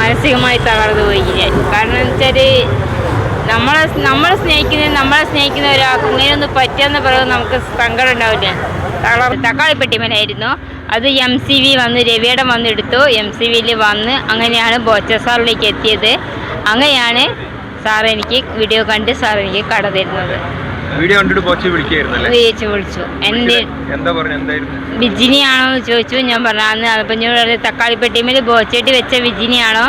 മാനസികമായി തകർന്നു പോയി. കാരണം വെച്ചാൽ നമ്മളെ നമ്മളെ സ്നേഹിക്കുന്ന നമ്മളെ സ്നേഹിക്കുന്ന ഒരാൾക്ക് ഇങ്ങനെയൊന്ന് പറ്റിയെന്ന് പറയുമ്പോൾ നമുക്ക് സങ്കടം ഉണ്ടാവില്ല. തളർ തക്കാളിപ്പെട്ടിമലായിരുന്നു അത് എം സി വി വന്ന് രവിയുടെ വന്നെടുത്തു എം സി വിയിൽ വന്ന് അങ്ങനെയാണ് ബോച്ച സാറിലേക്ക് എത്തിയത്. അങ്ങനെയാണ് സാർ എനിക്ക് വീഡിയോ കണ്ട് സാർ എനിക്ക് കട തരുന്നത്. വീഡിയോ കണ്ടിട്ട് പോച്ച് വിളിക്കായിരുന്നല്ലേ? വിളിച്ചു. വിളിച്ചു എന്റെ എന്താ പറഞ്ഞു? എന്തായിരുന്നു? വിജിനിയാണോ ചോദിച്ചു. ഞാൻ പറഞ്ഞു അപ്പം ഞാൻ തക്കാളി തക്കാളിപ്പെട്ടിമേൽ ബോച്ചേട്ടി വെച്ച വിജിനിയാണോ?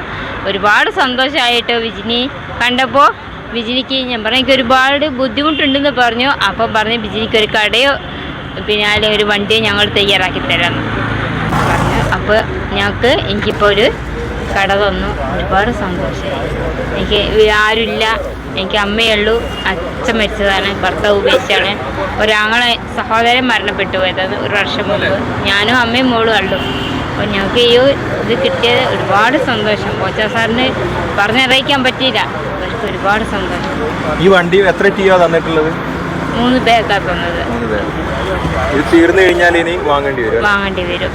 ഒരുപാട് സന്തോഷമായിട്ടോ വിജിനി. കണ്ടപ്പോൾ വിജിനിക്ക് ഞാൻ പറഞ്ഞു എനിക്ക് ഒരുപാട് ബുദ്ധിമുട്ടുണ്ടെന്ന് പറഞ്ഞു. അപ്പോൾ പറഞ്ഞു വിജിനിക്ക് ഒരു കടയോ പിന്നെ അല്ലെങ്കിൽ ഒരു വണ്ടിയോ ഞങ്ങൾ തയ്യാറാക്കി തരാമെന്ന് പറഞ്ഞു. അപ്പോൾ ഞങ്ങൾക്ക് എനിക്കിപ്പോൾ ഒരു കട തന്നു. ഒരുപാട് സന്തോഷമായി എനിക്ക് ആരുമില്ല. എനിക്ക് അമ്മയേ ഉള്ളൂ അച്ഛൻ മരിച്ചതാണ്. ഭർത്താവ് ഉപേക്ഷിച്ചാണ്. ഒരാങ്ങളെ സഹോദരൻ മരണപ്പെട്ടു പോയതാണ് ഒരു വർഷം മുമ്പ്. ഞാനും അമ്മയും മോളും ഉള്ളൂ. അപ്പോൾ ഞങ്ങൾക്ക് ഈ ഇത് കിട്ടിയത് ഒരുപാട് സന്തോഷം. കോച്ച സാറിന് പറഞ്ഞറിയിക്കാൻ പറ്റിയില്ല. അവർക്ക് ഒരുപാട് സന്തോഷം. ഈ വണ്ടി എത്ര തന്നിട്ടുള്ളത്? മൂന്ന് പേർക്കാണ് തന്നത്. ഇത് തീർന്നു കഴിഞ്ഞാൽ ഇനി വാങ്ങേണ്ടി വരും വാങ്ങേണ്ടി വരും.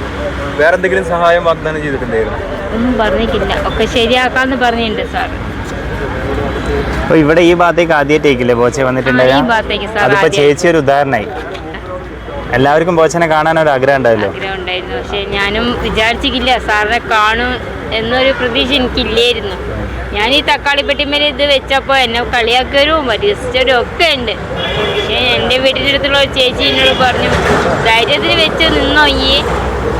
വേറെ എന്തെങ്കിലും സഹായം വാഗ്ദാനം ചെയ്തിട്ടുണ്ടായിരുന്നു? ഒന്നും പറഞ്ഞിട്ടില്ല. ഒക്കെ ശരിയാക്കാന്ന് പറഞ്ഞിട്ടുണ്ട് സാർ. അപ്പൊ ഇവിടെ ഈ ഭാഗത്തേക്ക് ആദ്യമായിട്ടേക്കില്ലേ ബോച്ച വന്നിട്ടുണ്ടായ? ഈ ഭാഗത്തേക്ക് സാർ അതിപ്പോ ആദ്യം- ചേച്ചി ഒരു ഉദാഹരണമായി എല്ലാവർക്കും ബോച്ചനെ കാണാൻ ഒരു ആഗ്രഹം ഉണ്ടായില്ലേ? ആഗ്രഹം ഉണ്ടായിരുന്നു. പക്ഷെ ഞാനും വിചാരിച്ചിട്ടില്ല സാറിനെ കാണും എന്നൊരു പ്രതീക്ഷ എനിക്കില്ലായിരുന്നു. ഞാൻ ഈ തക്കാളിപ്പെട്ടിമേൽ ഇത് വെച്ചപ്പോൾ എന്നെ കളിയാക്കലും പരിഹസിച്ചവരും ഒക്കെ ഉണ്ട്. പക്ഷേ എന്റെ വീടിന്റെ അടുത്തുള്ള ഒരു ചേച്ചി എന്നോട് പറഞ്ഞു ധൈര്യത്തിന് വെച്ച് നിന്നോ ഈ.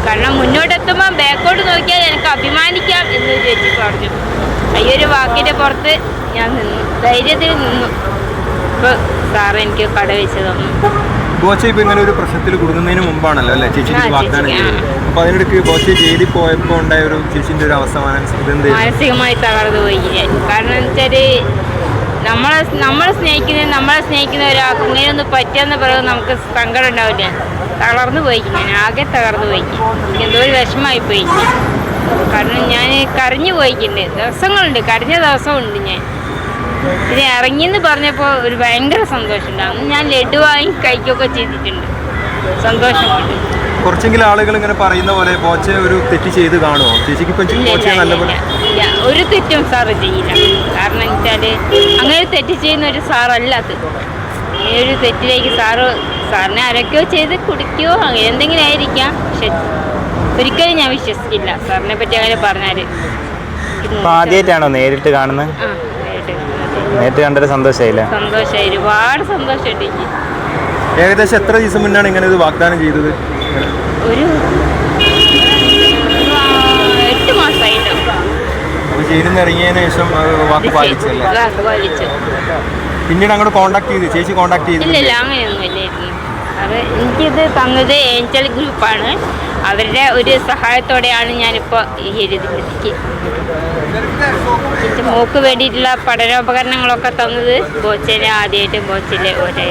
കാരണം മുന്നോട്ടെത്തുമ്പോൾ ബാക്കോട്ട് നോക്കിയാൽ എനിക്ക് അഭിമാനിക്കാം എന്ന് ചേച്ചി പറഞ്ഞു. ഈ ഒരു പുറത്ത് ഞാൻ നിന്നു. ധൈര്യത്തിൽ നിന്നു. ഇപ്പോൾ സാറ് എനിക്ക് കട വെച്ച് തന്നു. ബോച്ച ഇപ്പൊ ഇങ്ങനെ ഒരു പ്രശ്നത്തിൽ കുടുങ്ങുന്നതിന് മുമ്പാണല്ലോ അല്ലേ? ചേച്ചിക്ക് ആ, വാഗ്ദാനം ചെയ്തത്. അപ്പൊ അതിനിടയ്ക്ക് ബോച്ച ജയിലിൽ പോയപ്പോ ഉണ്ടായ ഒരു ചേച്ചിന്റെ ഒരു അവസ്ഥ മാനസികമായി തകർന്നു പോയി. കാരണം വെച്ചാൽ നമ്മളെ നമ്മളെ സ്നേഹിക്കുന്ന നമ്മളെ സ്നേഹിക്കുന്ന ഒരാൾക്ക് ഇങ്ങനെയൊന്ന് പറ്റിയെന്ന് പറയുമ്പോൾ നമുക്ക് സങ്കടം ഉണ്ടാവില്ല. തളർന്നു പോയി. ഞാൻ ആകെ തകർന്നു പോയി. എന്തോ ഒരു വിഷമമായി പോയി. കാരണം ഞാൻ കരഞ്ഞു പോയിക്കുന്നുണ്ട് ദിവസങ്ങളുണ്ട്. കരഞ്ഞ ദിവസമുണ്ട് ഞാൻ. പിന്നെ ഇറങ്ങിയെന്ന് പറഞ്ഞപ്പോൾ ഒരു ഭയങ്കര സന്തോഷം അന്ന് ഞാൻ ലഡു വാങ്ങി കഴിക്കുകയൊക്കെ ചെയ്തിട്ടുണ്ട്. സന്തോഷം കുറച്ചെങ്കിലും ആളുകൾ ഇങ്ങനെ പറയുന്ന പോലെ ബോച്ച ഒരു തെറ്റ് ചെയ്ത് കാണുമോ ചേച്ചിക്ക് നല്ലപോലെ. ഒരു തെറ്റും സാറ് ചെയ്യില്ല. കാരണം വെച്ചാൽ അങ്ങനെ തെറ്റ് ചെയ്യുന്ന ഒരു സാറല്ല അത്. ഈ ഒരു തെറ്റിലേക്ക് സാറ് സാറിനെ അരക്കോ ചെയ്ത് കുടിക്കോ അങ്ങനെ എന്തെങ്കിലും ആയിരിക്കാം. പക്ഷെ ഒരിക്കലും ഞാൻ വിശ്വസിക്കില്ല. സാറിനെ പറ്റി അങ്ങനെ പറഞ്ഞാൽ. ആദ്യമായിട്ടാണോ നേരിട്ട് കാണുന്നത്. നേരിട്ട് കണ്ടൊരു സന്തോഷമായില്ലേ സന്തോഷമായി ഒരുപാട് സന്തോഷം ഏകദേശം എത്ര ദിവസം മുന്നാണ് ഇങ്ങനെ ഇത് വാഗ്ദാനം ചെയ്തത്? ഒരു എട്ട് മാസമായിട്ടോ. ഇറങ്ങിയതിനു ശേഷം വാക്ക് പാലിച്ചല്ലേ? പിന്നീട് അങ്ങോട്ട് കോണ്ടാക്ട് ചെയ്ത് ചേച്ചി കോണ്ടാക്ട് ചെയ്തില്ല? അങ്ങനെയൊന്നും ഇല്ലായിരുന്നു. അത് എനിക്കിത് തന്നത് ഏഞ്ചൽ ഗ്രൂപ്പാണ്. അവരുടെ ഒരു സഹായത്തോടെയാണ് ഞാനിപ്പോൾ ഈ എഴുതിക്ക് എന്റെ മോക്ക് വേണ്ടിയിട്ടുള്ള പഠനോപകരണങ്ങളൊക്കെ തന്നത് ബോച്ചയിലെ ആദ്യമായിട്ട് ബോച്ചയിലെ ഓരോ